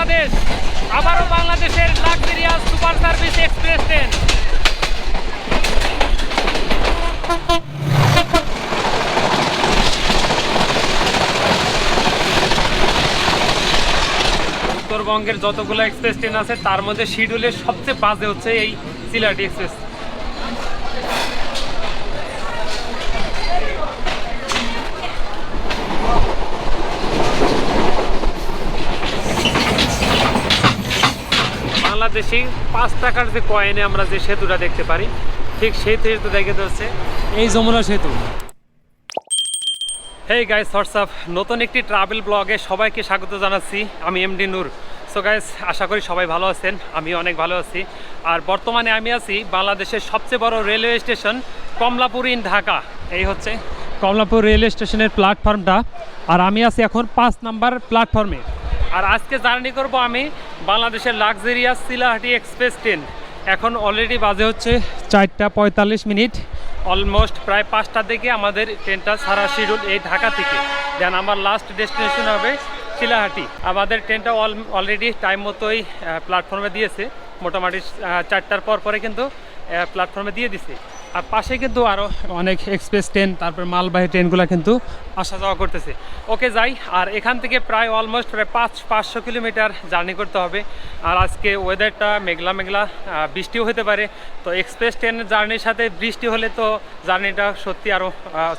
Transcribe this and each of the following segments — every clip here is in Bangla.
বাংলাদেশ। আবারও বাংলাদেশের luxurious super service express train. উত্তরবঙ্গের যতগুলো এক্সপ্রেস ট্রেন আছে, তার মধ্যে শিডিউলের সবচেয়ে বাজে হচ্ছে এই সিলাটি এক্সপ্রেস। বাংলাদেশি পাঁচ টাকার যে কয়েনে আমরা যে সেতুটা দেখতে পারি ঠিক সেই সেতু দেখে হচ্ছে এই যমুনা সেতু। হেই গাইস হোয়াটসঅ্যাপ নতুন একটি ট্রাভেল ব্লগে সবাইকে স্বাগত জানাচ্ছি। আমি এমডি নূর সো গাইস আশা করি সবাই ভালো আছেন আমি অনেক ভালো আছি। আর বর্তমানে আমি আছি বাংলাদেশের সবচেয়ে বড় railway station Kamalapur in Dhaka. এই হচ্ছে কমলাপুর রেলওয়ে স্টেশনের প্ল্যাটফর্মটা আর আমি আছি এখন পাঁচ নাম্বার প্ল্যাটফর্মে আর আজকে জার্নি করব আমি বাংলাদেশের লাক্সারিয়াস সিলাহাটি এক্সপ্রেস ট্রেন। এখন অলরেডি বাজে হচ্ছে চারটা পঁয়তাল্লিশ মিনিট। অলমোস্ট প্রায় পাঁচটার দিকে আমাদের ট্রেনটা সারা শিডিউল এই ঢাকা থেকে। দেন আমার লাস্ট ডেস্টিনেশন হবে শিলাহাটি আমাদের ট্রেনটা অল অলরেডি টাইম মতোই প্ল্যাটফর্মে দিয়েছে। মোটামুটি চারটার পর পরে কিন্তু প্ল্যাটফর্মে দিয়ে দিছে। আর পাশে কিন্তু আরও অনেক এক্সপ্রেস ট্রেন তারপর মালবাহী ট্রেনগুলো কিন্তু আসা যাওয়া করতেছে। ওকে, যাই, আর এখান থেকে প্রায় অলমোস্ট প্রায় পাঁচ, পাঁচশো কিলোমিটার জার্নি করতে হবে। আর আজকে ওয়েদারটা মেঘলা মেঘলা বৃষ্টিও হতে পারে। তো এক্সপ্রেস ট্রেনের জার্নির সাথে বৃষ্টি হলে তো জার্নিটা সত্যি আরও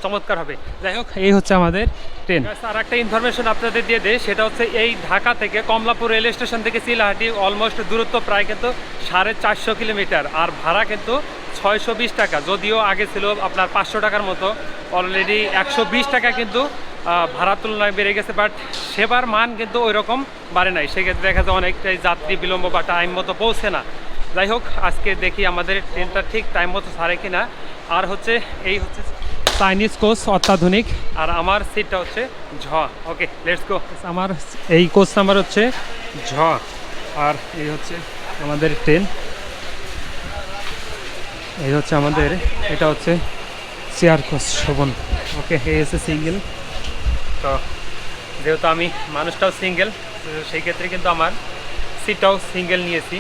চমৎকার হবে। যাই হোক, এই হচ্ছে আমাদের ট্রেন আর একটা ইনফরমেশন আপনাদের দিয়ে দেয় সেটা হচ্ছে এই ঢাকা থেকে কমলাপুর রেল স্টেশন থেকে চিলাহাটি অলমোস্ট দূরত্ব প্রায় কিন্তু সাড়ে চারশো কিলোমিটার, আর ভাড়া কিন্তু ছয়শো বিশ টাকা। যদিও আগে ছিল আপনার পাঁচশো টাকার মতো অলরেডি একশো বিশ টাকা কিন্তু ভাড়ার তুলনায় বেড়ে গেছে বাট সেবার মান কিন্তু ওই রকম বাড়ে নাই। সেক্ষেত্রে দেখা যায় অনেকটাই যাত্রী বিলম্ব বা টাইম মতো পৌঁছে না। যাই হোক, আজকে দেখি আমাদের ট্রেনটা ঠিক টাইম মতো ছাড়ে কিনা। আর হচ্ছে এই হচ্ছে চাইনিজ কোচ অত্যাধুনিক, আর আমার সিটটা হচ্ছে ঝ। ওকে লেটস গো আমার এই কোচ নাম্বার হচ্ছে ঝ। আর এই হচ্ছে আমাদের ট্রেন এই হচ্ছে আমাদের, এটা হচ্ছে চেয়ার কোচ শোভন। ওকে এই হচ্ছে সিঙ্গেল তো যেহেতু আমি মানুষটাও সিঙ্গেল সেই ক্ষেত্রে কিন্তু আমার সিটটাও সিঙ্গেল নিয়েছি।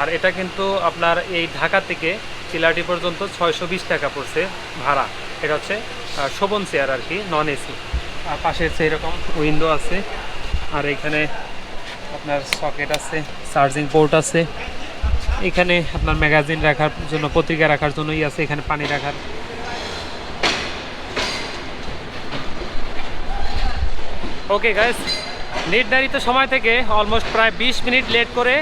আর এটা কিন্তু আপনার এই ঢাকা থেকে চিলাটি পর্যন্ত ছয়শো বিশ টাকা পড়ছে ভাড়া। এটা হচ্ছে শোভন চেয়ার আর কি নন এসি আর পাশে হচ্ছে এরকম উইন্ডো আছে। আর এখানে আপনার সকেট আছে চার্জিং পোর্ট আছে। এখানে আপনার ম্যাগাজিন রাখার জন্য, পত্রিকা রাখার জন্যই আছে এখানে পানি রাখার। ওকে গাইস নির্ধারিত সময় থেকে অলমোস্ট প্রায় বিশ মিনিট লেট করে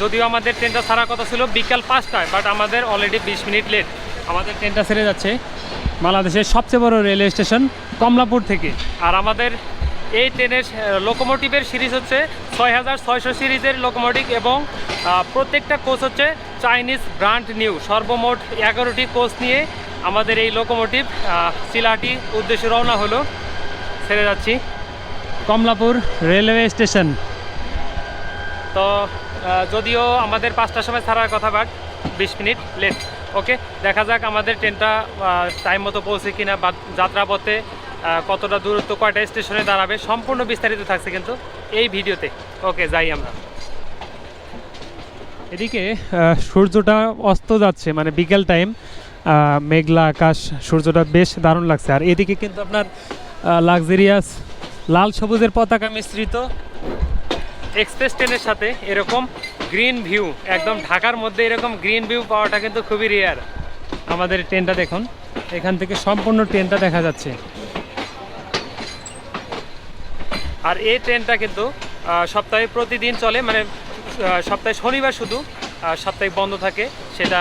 যদিও আমাদের ট্রেনটা ছাড়ার কথা ছিল বিকাল পাঁচটায় বাট আমাদের অলরেডি বিশ মিনিট লেট আমাদের ট্রেনটা ছেড়ে যাচ্ছে বাংলাদেশের সবচেয়ে বড় রেলওয়ে স্টেশন কমলাপুর থেকে। আর আমাদের এই ট্রেনের লোকোমোটিভের সিরিজ হচ্ছে ছয় হাজার ছয়শো সিরিজের লোকোমোটিভ এবং প্রত্যেকটা কোচ হচ্ছে চাইনিজ ব্র্যান্ড নিউ সর্বমোট এগারোটি কোচ নিয়ে আমাদের এই লোকোমোটিভ চিলাহাটি উদ্দেশ্যে রওনা হলো। ছেড়ে যাচ্ছি। Kamalapur railway station. তো যদিও আমাদের পাঁচটার সময় ছাড়ার কথা বাট বিশ মিনিট লেট ওকে দেখা যাক আমাদের ট্রেনটা টাইম মতো পৌঁছে কিনা বা যাত্রাপথে কতটা দূরত্ব কয়টা স্টেশনে দাঁড়াবে সম্পূর্ণ বিস্তারিত থাকছে কিন্তু। এই ভিডিওতে। ওকে যাই আমরা। এদিকে সূর্যটা অস্ত যাচ্ছে মানে বিকেল টাইম মেঘলা আকাশ সূর্যটা বেশ দারুণ লাগছে। আর এদিকে কিন্তু আপনার লাক্সারিয়াস লাল সবুজের পতাকা মিশ্রিত। এক্সপ্রেস ট্রেনের সাথে এরকম গ্রিন ভিউ একদম ঢাকার মধ্যে এরকম গ্রিন ভিউ পাওয়াটা কিন্তু খুবই রেয়ার আমাদের ট্রেনটা দেখুন। এখান থেকে সম্পূর্ণ ট্রেনটা দেখা যাচ্ছে। আর এই ট্রেনটা কিন্তু সপ্তাহে প্রতিদিন চলে মানে সপ্তাহে শনিবার শুধু সাপ্তাহিক বন্ধ থাকে, সেটা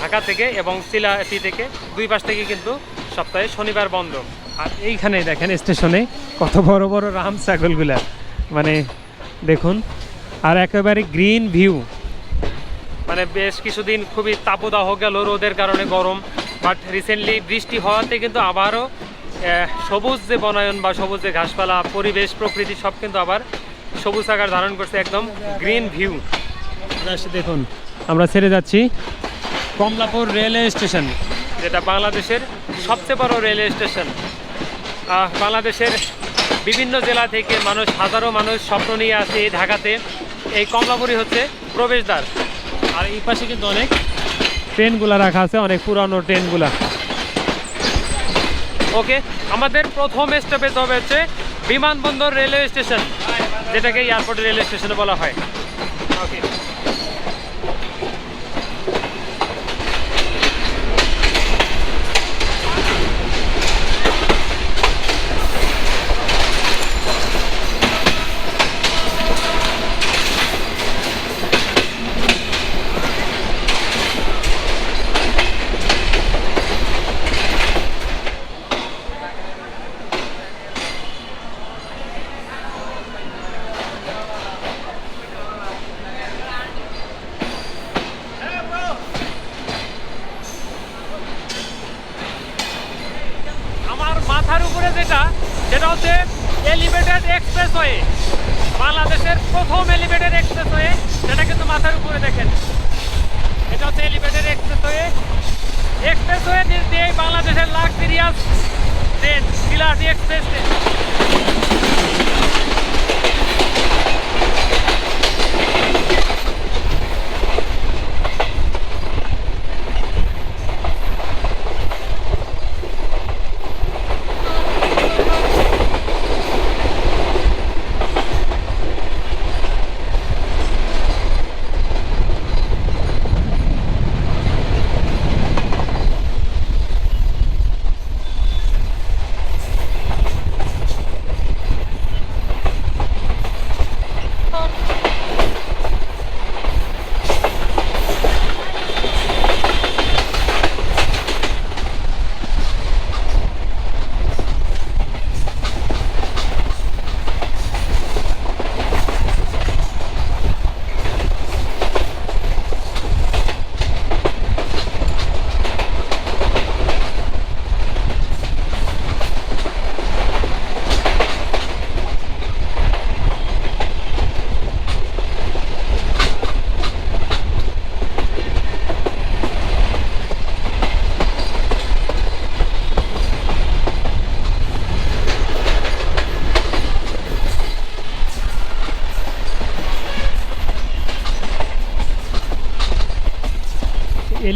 ঢাকা থেকে এবং সিলাহাটি থেকে দুই পাশ থেকে কিন্তু সপ্তাহে শনিবার বন্ধ। আর এইখানে দেখেন, স্টেশনে কত বড় বড় রাম ছাগলগুলা। মানে দেখুন, আর একেবারে গ্রিন ভিউ। মানে বেশ কিছুদিন খুবই তাপদাহ গেল রোদের কারণে গরম, বাট রিসেন্টলি বৃষ্টি হওয়াতে কিন্তু আবারও সবুজ যে বনায়ন বা সবুজ যে ঘাসপালা পরিবেশ প্রকৃতি সব কিন্তু আবার সবুজ আকার ধারণ করছে একদম গ্রিন ভিউ দেখুন আমরা ছেড়ে যাচ্ছি কমলাপুর রেলওয়ে স্টেশন। যেটা বাংলাদেশের সবচেয়ে বড় রেলওয়ে স্টেশন। বাংলাদেশের বিভিন্ন জেলা থেকে মানুষ হাজারো মানুষ স্বপ্ন নিয়ে আসে এই ঢাকাতে। এই কমলাপুরি হচ্ছে প্রবেশদ্বার। আর এই পাশে কিন্তু অনেক ট্রেনগুলা রাখা আছে অনেক পুরানো ট্রেনগুলা ওকে আমাদের প্রথম স্টপেজ হবে হচ্ছে বিমানবন্দর রেলওয়ে স্টেশন, যেটাকে এয়ারপোর্ট রেলওয়ে স্টেশনে বলা হয়। ওকে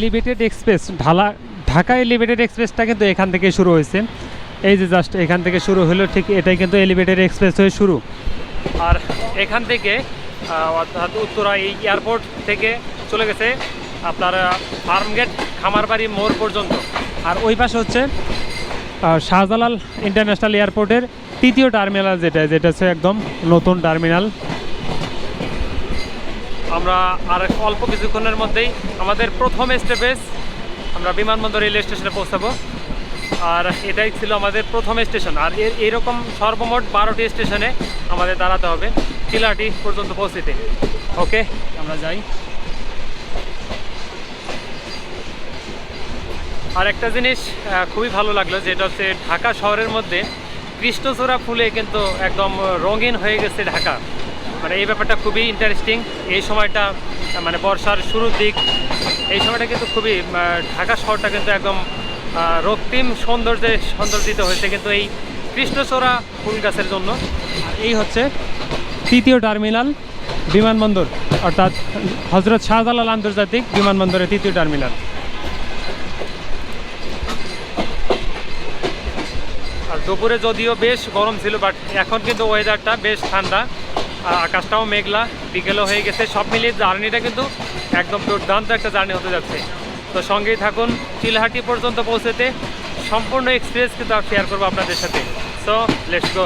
এলিভেটেড এক্সপ্রেস ঢালা ঢাকা এলিভেটেড এক্সপ্রেসটা কিন্তু এখান থেকে শুরু হয়েছে। এই যে জাস্ট এখান থেকে শুরু হলো, ঠিক এটাই কিন্তু এলিভেটেড এক্সপ্রেস হয়ে শুরু। আর এখান থেকে অর্থাৎ উত্তরা এই এয়ারপোর্ট থেকে চলে গেছে আপনার ফার্মগেট খামারবাড়ি মোড় পর্যন্ত। আর ওই পাশে হচ্ছে শাহজালাল ইন্টারন্যাশনাল এয়ারপোর্টের তৃতীয় টার্মিনাল যেটা যেটা হচ্ছে একদম নতুন টার্মিনাল। আমরা আর অল্প কিছুক্ষণের মধ্যেই আমাদের প্রথম স্টেপেজ আমরা বিমানবন্দর রেলওয়ে স্টেশনে পৌঁছাবো। আর এটাই ছিল আমাদের প্রথম স্টেশন। আর এর এইরকম সর্বমোট বারোটি স্টেশনে আমাদের দাঁড়াতে হবে চিলাটি পর্যন্ত পৌঁছতে। ওকে, আমরা যাই। আর একটা জিনিস খুবই ভালো লাগল, যেটা হচ্ছে ঢাকা শহরের মধ্যে কৃষ্ণচূড়া ফুলে কিন্তু একদম রঙিন হয়ে গেছে ঢাকা। মানে এই ব্যাপারটা খুবই ইন্টারেস্টিং এই সময়টা মানে বর্ষার শুরুর দিক, এই সময়টা কিন্তু খুবই ঢাকা শহরটা কিন্তু একদম রক্তিম সৌন্দর্যে সৌন্দর্যিত হয়েছে কিন্তু এই কৃষ্ণচূড়া ফুল গাছের জন্য। এই হচ্ছে তৃতীয় টার্মিনাল, বিমানবন্দর, অর্থাৎ হজরত শাহজালাল আন্তর্জাতিক বিমানবন্দরের তৃতীয় টার্মিনাল। আর দুপুরে যদিও বেশ গরম ছিল বাট এখন কিন্তু ওয়েদারটা বেশ ঠান্ডা। আকাশটাও মেঘলা, বিকেলও হয়ে গেছে। সব মিলিয়ে জার্নিটা কিন্তু একদম দুর্দান্ত একটা জার্নি হতে যাচ্ছে। তো সঙ্গেই থাকুন, চিলহাটি পর্যন্ত পৌঁছেতে সম্পূর্ণ এক্সপিরিয়েন্স কিন্তু শেয়ার করব আপনাদের সাথে। সো লেটস গো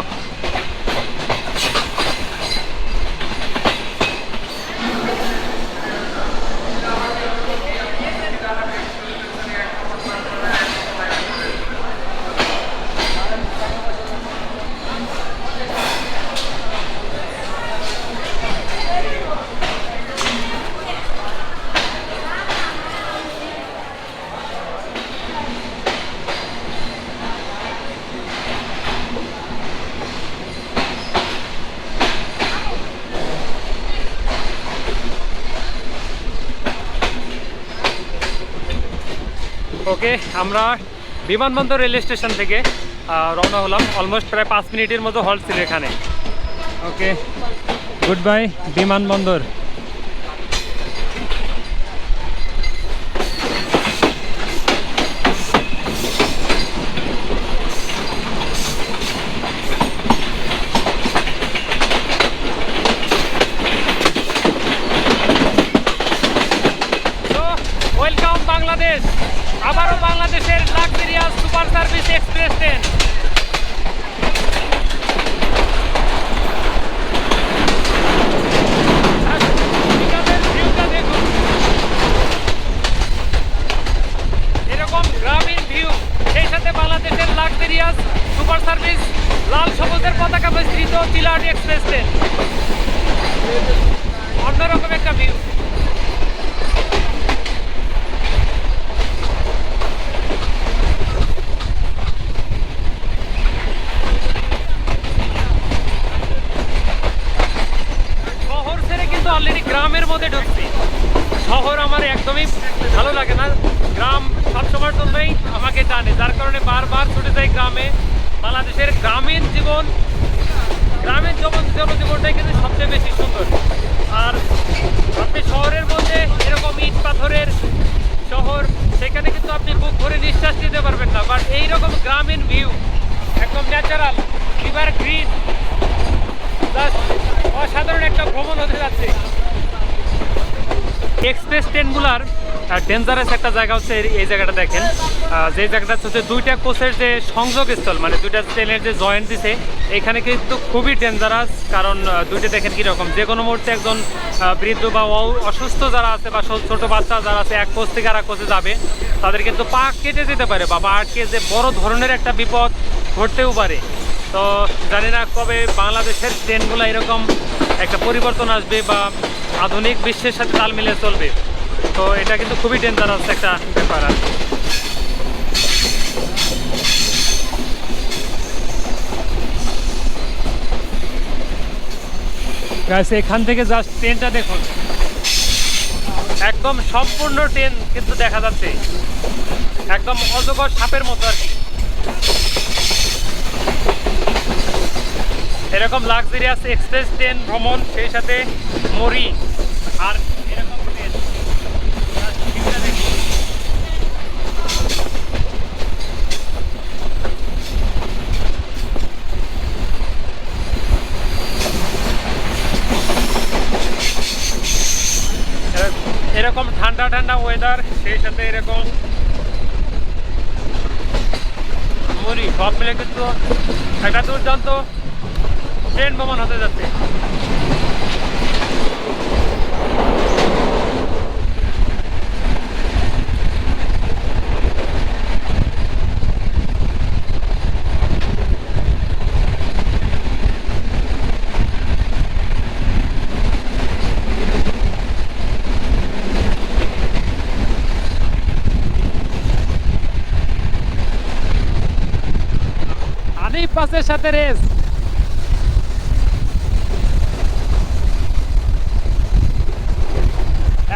ওকে, আমরা বিমানবন্দর রেলওয়ে স্টেশন থেকে রওনা হলাম অলমোস্ট প্রায় পাঁচ মিনিটের মতো হল্ট ছিল এখানে। ওকে গুড বাই বিমানবন্দর ওয়েলকাম বাংলাদেশ আবারও বাংলাদেশের luxurious super service express train বিকালের ভিউটা দেখুন এরকম গ্রামীণ ভিউ সেই সাথে বাংলাদেশের লাক্সারিয়াস সুপার সার্ভিস লাল সবুজের চিলাহাটি এক্সপ্রেস ট্রেন অন্যরকম একটা ভিউ শহর ছেড়ে কিন্তু অলরেডি গ্রামের মধ্যে ঢুকছি। শহর আমার একদমই ভালো লাগে না। গ্রাম সবসময়ের জন্যই আমাকে টানে। যার কারণে বারবার ছুটে যাই গ্রামে। বাংলাদেশের গ্রামীণ জীবন গ্রামীণ জীবন জনজীবনটাই কিন্তু সবচেয়ে বেশি সুন্দর। আর আপনি শহরের মধ্যে এরকম ইট পাথরের শহর, সেখানে কিন্তু আপনি বুক ভরে নিঃশ্বাস নিতে পারবেন না। বাট এইরকম গ্রামীণ ভিউ একদম ন্যাচারাল রিভার গ্রিন প্লাস অসাধারণ একটা ভ্রমণ হতে যাচ্ছে। এক্সপ্রেস ট্রেনগুলার ডেঞ্জারাস একটা জায়গা হচ্ছে এই- জায়গাটা দেখেন। যে জায়গাটা হচ্ছে দুইটা কোচের যে সংযোগ স্থল মানে দুইটা ট্রেনের যে জয়েন্ট দিছে, এখানে কিন্তু খুবই ডেঞ্জারাস কারণ দুইটা দেখেন কীরকম যে কোনো মুহূর্তে একজন বৃদ্ধ বা অসুস্থ যারা আছে বা ছোট বাচ্চা যারা আছে, এক কোচ থেকে আর এক কোচে যাবে, তাদের কিন্তু পা কেটে যেতে পারে, বা পা আটকে যে বড় ধরনের একটা বিপদ ঘটতেও পারে। তো জানি না কবে বাংলাদেশের ট্রেনগুলো এরকম একটা পরিবর্তন আসবে বা আধুনিক বিশ্বের সাথে তাল মিলে চলবে। তো এটা কিন্তু খুবই ডেঞ্জারাস একটা ব্যাপার আর। এখান থেকে জাস্ট ট্রেনটা দেখুন। একদম সম্পূর্ণ ট্রেন কিন্তু দেখা যাচ্ছে। একদম অজগর সাপের মতো আর কি। এরকম লাক্সারিয়াস এক্সপ্রেস ট্রেন ভ্রমণ, সেই সাথে মরি, আর এরকম ট্রেন এরকম ঠান্ডা ঠান্ডা ওয়েদার সেই সাথে এরকম মরি। সব মিলে কিন্তু একটা দুর্দান্ত ট্রেন ভ্রমণ হতে যাচ্ছে। আনিফ সাথে রেস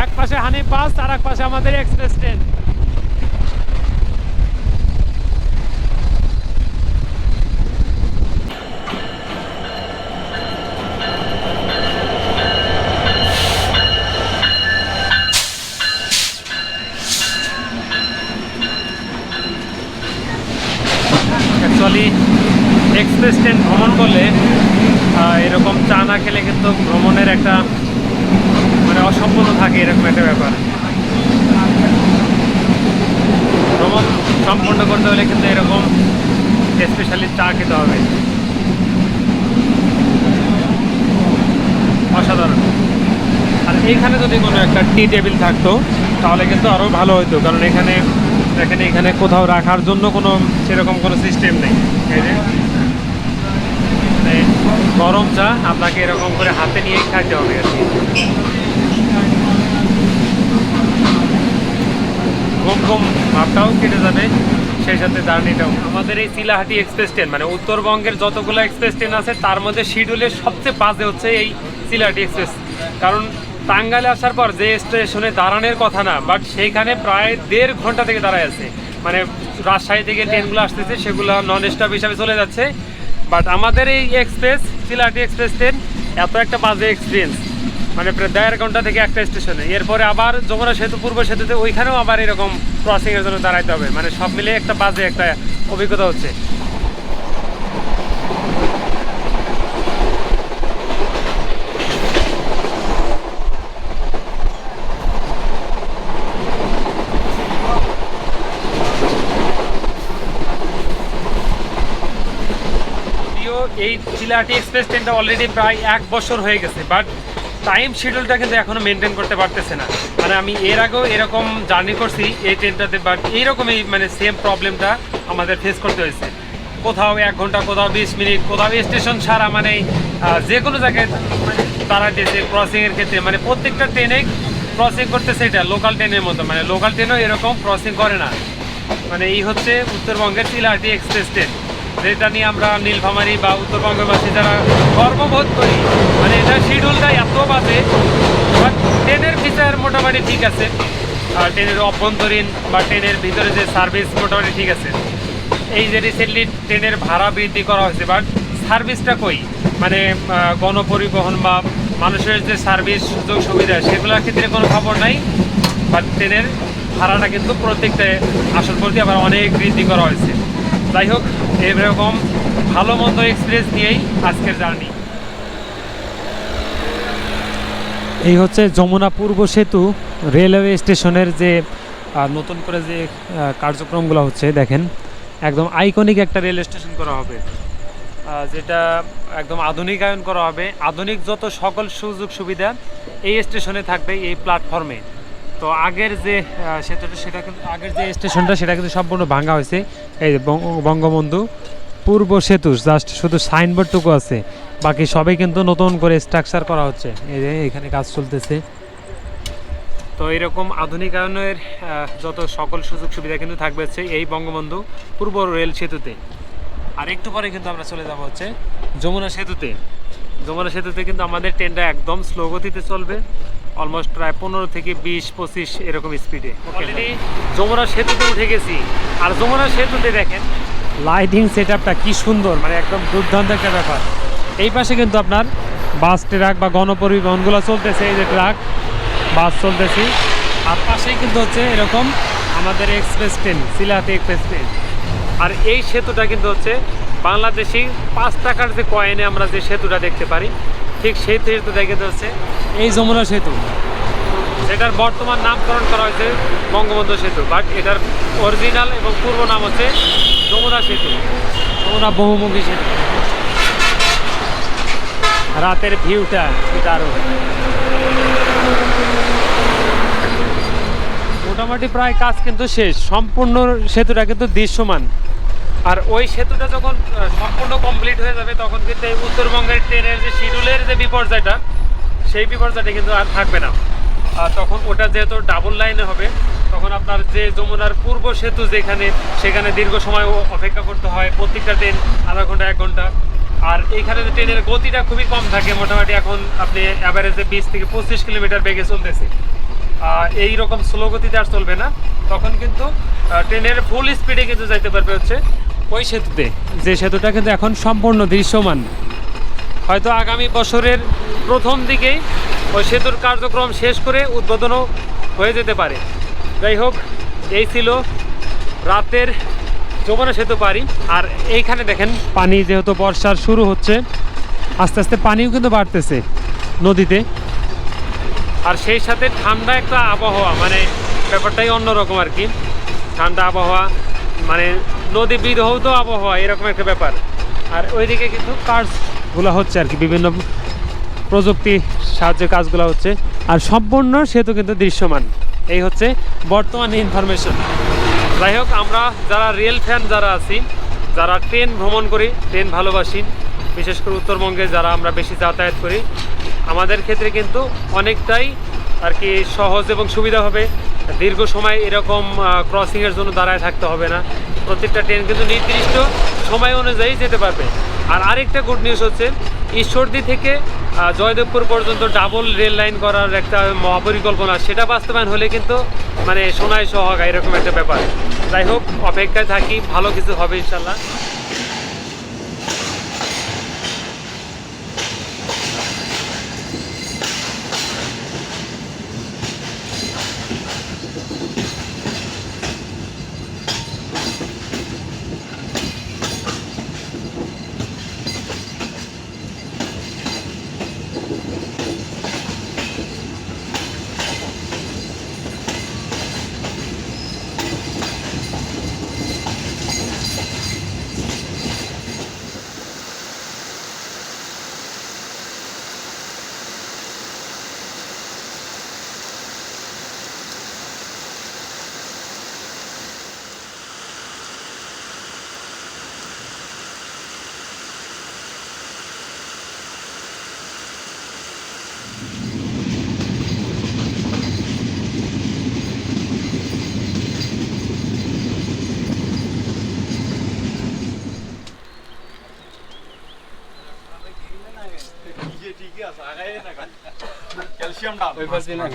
এক পাশে হানিফ বাস আর এক পাশে আমাদের express train actually express train ভ্রমণ করলে আহ, এরকম চা না খেলে কিন্তু ভ্রমণের একটা মানে অসম্পূর্ণ থাকে এরকম একটা ব্যাপার। ভ্রমণ সম্পূর্ণ করতে হলে কিন্তু এরকম স্পেশালি চা খেতে হবে। অসাধারণ। আর এইখানে যদি কোনো একটা টি টেবিল থাকতো, তাহলে কিন্তু আরও ভালো হতো কারণ এখানে এখানে এখানে কোথাও রাখার জন্য কোনো সেরকম কোনো সিস্টেম নেই। মানে গরম চা আপনাকে এরকম করে হাতে নিয়েই খাইতে হবে আর কি। ঘুম ভাবটাও কেটে যাবে, সেই সাথে জার্নিটাও। আমাদের এই চিলাহাটি এক্সপ্রেস ট্রেন মানে উত্তরবঙ্গের যতগুলো এক্সপ্রেস ট্রেন আছে, তার মধ্যে শিডিউলের সবচেয়ে বাজে হচ্ছে এই চিলাহাটি এক্সপ্রেস। কারণ টাঙ্গাইলে আসার পর যে স্টেশনে দাঁড়ানোর কথা না বাট সেইখানে প্রায় দেড় ঘণ্টা থেকে দাঁড়ায় আছে। মানে রাজশাহী থেকে ট্রেনগুলো আসতেছে, সেগুলো নন স্টপ হিসাবে চলে যাচ্ছে। বাট আমাদের এই এক্সপ্রেস সিলাটি এক্সপ্রেস ট্রেন, এত একটা বাজে এক্সপিরিয়েন্স মানে দেড় ঘণ্টা থেকে একটা স্টেশনে। এরপরে আবার যমুনা সেতু, পূর্ব সেতুতে ওইখানেও আবার এরকম ক্রসিংয়ের জন্য দাঁড়াইতে হবে। মানে সব মিলিয়ে একটা বাজে একটা অভিজ্ঞতা হচ্ছে। এই চিলাহাটি এক্সপ্রেস ট্রেনটা অলরেডি প্রায় এক বছর হয়ে গেছে বাট টাইম শিডিউলটা কিন্তু এখনও মেনটেন করতে পারতেছে না। মানে আমি এর আগেও এরকম জার্নি করছি এই ট্রেনটাতে বাট এইরকমই মানে সেম প্রবলেমটা আমাদের ফেস করতে হয়েছে। কোথাও এক ঘণ্টা, কোথাও বিশ মিনিট, কোথাও স্টেশন ছাড়া মানে যে কোনো জায়গায় তারা দিয়েছে ক্রসিংয়ের ক্ষেত্রে মানে প্রত্যেকটা ট্রেনে ক্রসিং করতেছে এটা লোকাল ট্রেনের মতো। মানে লোকাল ট্রেনও এরকম ক্রসিং করে না। মানে এই হচ্ছে উত্তরবঙ্গের চিলাহাটি এক্সপ্রেস ট্রেন যেটা নিয়ে আমরা নীলফামারি বা উত্তরবঙ্গবাসী যারা গর্ববোধ করি মানে এটা শিডিউলটা এত বাজে বাট ট্রেনের ফিচার মোটামুটি ঠিক আছে। আর ট্রেনের অভ্যন্তরীণ বা ট্রেনের ভিতরে যে সার্ভিস মোটামুটি ঠিক আছে। এই যে রিসেন্টলি ট্রেনের ভাড়া বৃদ্ধি করা হয়েছে বাট সার্ভিসটা কই? মানে গণপরিবহন বা মানুষের যে সার্ভিস সুযোগ সুবিধা, সেগুলোর ক্ষেত্রে কোনো খবর নাই। বাট ট্রেনের ভাড়াটা কিন্তু প্রত্যেকটা আসল প্রতি আবার অনেক বৃদ্ধি করা হয়েছে। যাই হোক এরকম ভালো মন্দ এক্সপিরিয়েন্স নিয়েই আজকের জার্নি এই হচ্ছে যমুনা পূর্ব সেতু রেলওয়ে স্টেশনের যে নতুন করে যে কার্যক্রমগুলো হচ্ছে, দেখেন, একদম আইকনিক একটা রেল স্টেশন করা হবে। যেটা একদম আধুনিকায়ন করা হবে। আধুনিক যত সকল সুযোগ সুবিধা এই স্টেশনে থাকবে, এই প্ল্যাটফর্মে তো আগের যে সেতুটা সেটা কিন্তু আগের যে স্টেশনটা, সেটা কিন্তু সম্পূর্ণ ভাঙা হয়েছে। এই বঙ্গবন্ধু পূর্ব সেতু জাস্ট শুধু সাইনবোর্ডটুকু আছে। বাকি সবই কিন্তু নতুন করে স্ট্রাকচার করা হচ্ছে। এই যে এখানে কাজ চলতেছে। তো এরকম আধুনিকায়নের যত সকল সুযোগ সুবিধা কিন্তু থাকবে হচ্ছে এই বঙ্গবন্ধু পূর্ব রেল সেতুতে। আর একটু পরে কিন্তু আমরা চলে যাব হচ্ছে যমুনা সেতুতে। যমুনা সেতুতে কিন্তু আমাদের ট্রেনটা একদম স্লো গতিতে চলবে অলমোস্ট প্রায় পনেরো থেকে বিশ পঁচিশ এরকম স্পিডে অলরেডি যমুনা সেতুতে উঠে গেছি। আর যমুনা সেতুতে দেখেন লাইটিং সেট আপটা কী সুন্দর মানে একদম দুর্দান্ত একটা ব্যাপার। এই পাশে কিন্তু আপনার বাস ট্রাক বা গণপরিবহনগুলো চলতেছে এই যে ট্রাক বাস চলতেছি। আর পাশেই কিন্তু হচ্ছে এরকম আমাদের express train Chilahati express train আর এই সেতুটা কিন্তু হচ্ছে বাংলাদেশি পাঁচ টাকার যে কয়েনে আমরা যে সেতুটা দেখতে পারি ঠিক সেই সেতুটা কিন্তু হচ্ছে এই যমুনা সেতু। সেটার বর্তমান নামকরণ করা হয়েছে বঙ্গবন্ধু সেতু বাট এটার অরিজিনাল এবং পূর্ব নাম হচ্ছে যমুনা সেতু। যমুনা বহুমুখী সেতু। রাতের ভিউটা কি দারুণ মোটামুটি প্রায় কাজ কিন্তু শেষ সম্পূর্ণ সেতুটা কিন্তু দৃশ্যমান। আর ওই সেতুটা যখন সম্পূর্ণ কমপ্লিট হয়ে যাবে, তখন কিন্তু এই উত্তরবঙ্গের ট্রেনের যে শিডিউলের যে বিপর্যয়টা, সেই বিপর্যয়টা কিন্তু আর থাকবে না। আর তখন ওটা যেহেতু ডাবল লাইনে হবে, তখন আপনার যে যমুনার পূর্ব সেতু যেখানে, সেখানে দীর্ঘ সময় অপেক্ষা করতে হয়, প্রত্যেকটা ট্রেন আধা ঘণ্টা, এক ঘণ্টা। আর এইখানে যে ট্রেনের গতিটা খুবই কম থাকে, মোটামুটি এখন আপনি অ্যাভারেজে বিশ থেকে পঁচিশ কিলোমিটার বেগে চলতেছে। এই রকম স্লো গতিতে আর চলবে না। তখন কিন্তু ট্রেনের ফুল স্পিডে কিন্তু যাইতে পারবে হচ্ছে। ওই সেতুতে। যে সেতুটা কিন্তু এখন সম্পূর্ণ দৃশ্যমান। হয়তো আগামী বছরের প্রথম দিকেই ওই সেতুর কার্যক্রম শেষ করে উদ্বোধনও হয়ে যেতে পারে। যাই হোক, এই ছিল রাতের যমুনা সেতু পারি আর এইখানে দেখেন, পানি যেহেতু বর্ষার শুরু হচ্ছে, আস্তে আস্তে পানিও কিন্তু বাড়তেছে নদীতে। আর সেই সাথে ঠান্ডা একটা আবহাওয়া মানে ব্যাপারটাই অন্যরকম আর কি। ঠান্ডা আবহাওয়া মানে নদী বিধৌত আবহাওয়া, এরকম একটা ব্যাপার। আর ওইদিকে কিন্তু কাজগুলো হচ্ছে আর কি, বিভিন্ন প্রযুক্তি সাহায্যে কাজগুলো হচ্ছে। আর সম্পূর্ণ সেতু কিন্তু দৃশ্যমান। এই হচ্ছে বর্তমান ইনফরমেশন যাই হোক, আমরা যারা রেল ফ্যান যারা আছি, যারা ট্রেন ভ্রমণ করি ট্রেন ভালোবাসি, বিশেষ করে উত্তরবঙ্গে যারা আমরা বেশি যাতায়াত করি, আমাদের ক্ষেত্রে কিন্তু অনেকটাই আর কি সহজ এবং সুবিধা হবে। দীর্ঘ সময় এরকম ক্রসিংয়ের জন্য দাঁড়ায় থাকতে হবে না। প্রত্যেকটা ট্রেন কিন্তু নির্দিষ্ট সময় অনুযায়ী যেতে পারবে। আর আরেকটা গুড নিউজ হচ্ছে, ঈশ্বরদী থেকে জয়দেবপুর পর্যন্ত ডাবল রেল লাইন করার একটা মহাপরিকল্পনা, সেটা বাস্তবায়ন হলে কিন্তু মানে সোনায় সোহাগা এরকম একটা ব্যাপার। যাই হোক, অপেক্ষায় থাকি, ভালো কিছু হবে ইনশাল্লাহ। ওই পাশে না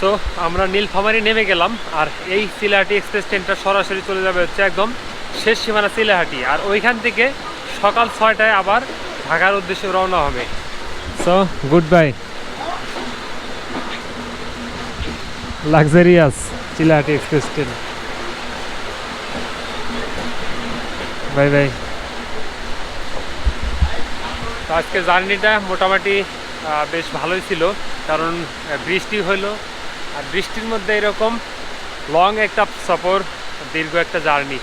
সো আমরা নীলফামারি নেমে গেলাম আর এই সিলাহাটি এক্সপ্রেস ট্রেনটা সরাসরি চলে যাবে হচ্ছে একদম শেষ সীমানা সিলাহাটি। আর ওইখান থেকে সকাল ছয়টায় আবার ঢাকার উদ্দেশ্যে রওনা হবে। So good bye luxurious Chilahati express train bye bye তো আজকে জার্নিটা মোটামুটি বেশ ভালোই ছিল। কারণ বৃষ্টি হলো আর বৃষ্টির মধ্যে এরকম লং একটা সফর দীর্ঘ একটা জার্নি।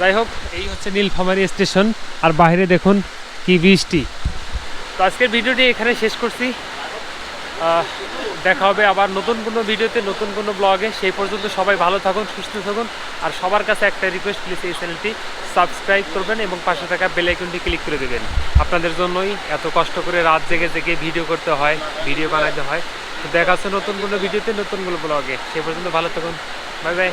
যাই হোক এই হচ্ছে নীলফামারি স্টেশন। আর বাইরে দেখুন কি বৃষ্টি। তো আজকের ভিডিওটি এখানে শেষ করছি। দেখা হবে আবার নতুন কোনো ভিডিওতে, নতুন কোনো ব্লগে। সেই পর্যন্ত সবাই ভালো থাকুন, সুস্থ থাকুন। আর সবার কাছে একটা রিকোয়েস্ট প্লিজ এই চ্যানেলটি সাবস্ক্রাইব করবেন এবং পাশে থাকা বেল আইকনটি ক্লিক করে দেবেন। আপনাদের জন্যই এত কষ্ট করে রাত জেগে জেগে ভিডিও করতে হয় ভিডিও বানাতে হয়। তো দেখা হচ্ছে নতুন কোনো ভিডিওতে, নতুন কোনো ব্লগে। সেই পর্যন্ত ভালো থাকুন। Bye bye